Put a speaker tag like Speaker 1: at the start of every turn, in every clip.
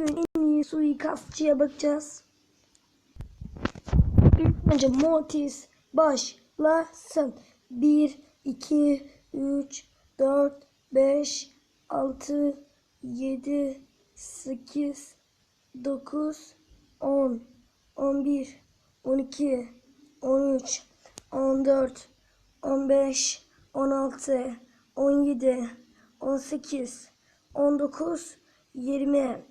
Speaker 1: bugün en iyi suikastçıya bakacağız. İlk önce Mortis başlasın. 1, 2, 3, 4, 5, 6, 7, 8, 9, 10, 11, 12, 13, 14, 15, 16, 17, 18, 19, 20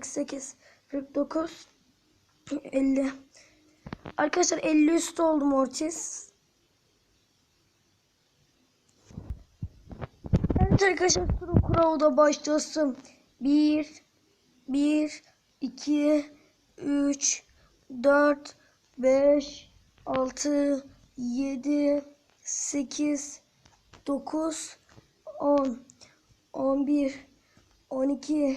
Speaker 1: 48, 49, 50. Arkadaşlar 50 üstü oldum Ortiz. Evet arkadaşlar Kuru Kural'da başlasın. 1, 1, 2, 3, 4, 5, 6, 7, 8, 9, 10, 11, 12,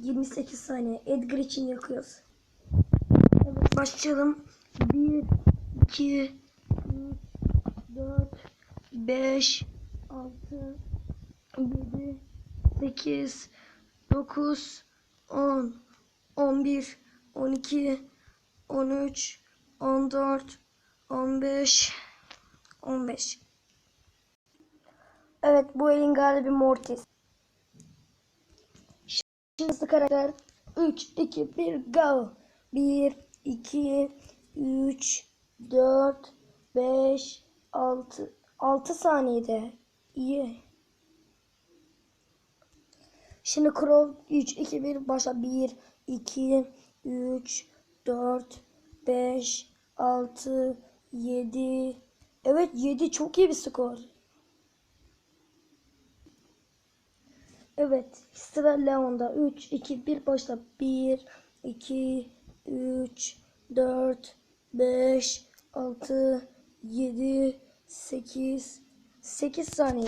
Speaker 1: 28 saniye. Edgar için yakıyoruz. Evet başlayalım. 1, 2, 3, 4, 5, 6, 7, 8, 9, 10, 11, 12, 13, 14, 15, 15. Evet bu elin galibi Mortis. Şimdi karakter 3, 2, 1, go. 1, 2, 3, 4, 5, 6. 6 saniyede. İyi. Şimdi Crow 3, 2, 1 başa 1, 2, 3, 4, 5, 6, 7. Evet 7 çok iyi bir skor. Evet sıra Leon'da 3, 2, 1 başla. 1, 2, 3, 4, 5, 6, 7, 8, 8 saniye.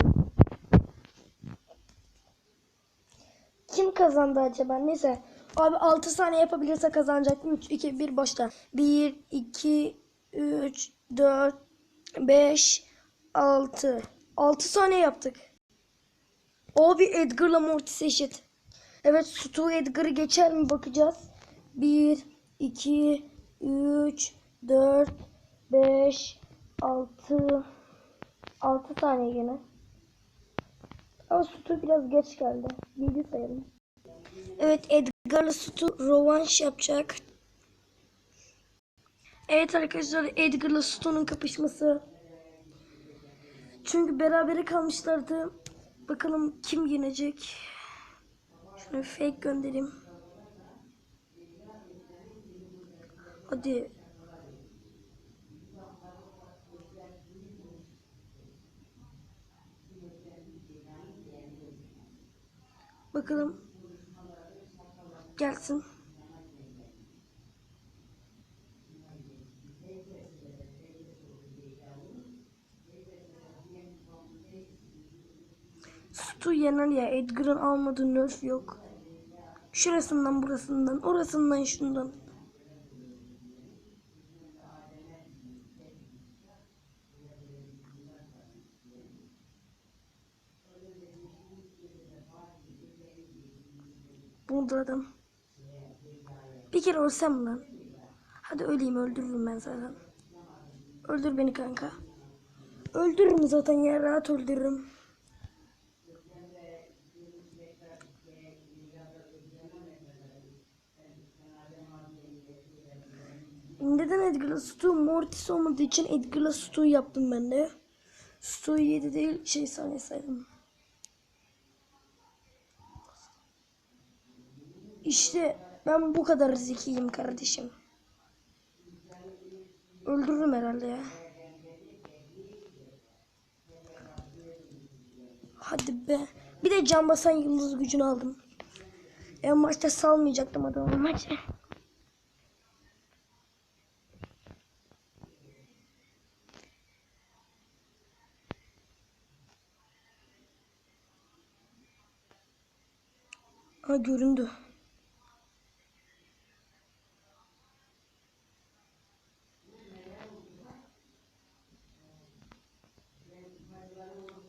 Speaker 1: Kim kazandı acaba? Neyse. Abi 6 saniye yapabilirse kazanacak. 3, 2, 1 başla. 1, 2, 3, 4, 5, 6. 6 saniye yaptık. Abi Edgar'la Mortis eşit. Evet Stu Edgar'ı geçer mi bakacağız. 1, 2, 3, 4, 5, 6, 6 tane yine. Ama Stu biraz geç geldi. 7 sayalım. Evet Edgar'la Stu rovanş yapacak. Evet arkadaşlar Edgar'la Stu'nun kapışması. Çünkü berabere kalmışlardı. Bakalım kim yenecek. Şunu fake göndereyim. Hadi. Bakalım gelsin. yener ya. Edgar'ın almadığı nerf yok. Şurasından burasından orasından şundan. Bulduradım. Bir kere ölsem lan. Hadi öleyim öldürürüm ben zaten. Öldür beni kanka. Öldürürüm zaten ya rahat öldürürüm. neden Edgar'la Stu Mortis olmadığı için Edgar'la Stu yaptım ben de. Stu 7 değil şey saniye saydım. İşte ben bu kadar zekiyim kardeşim. Öldürürüm herhalde ya. Hadi be. Bir de can basan yıldız gücünü aldım. En başta salmayacaktım adamı maçı. Ha göründü.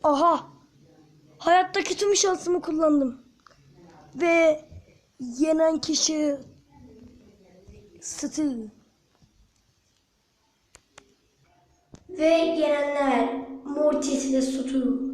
Speaker 1: Aha. Hayattaki tüm şansımı kullandım. Ve yenen kişi Steel.
Speaker 2: Ve yenenler Mortis ve Sutu.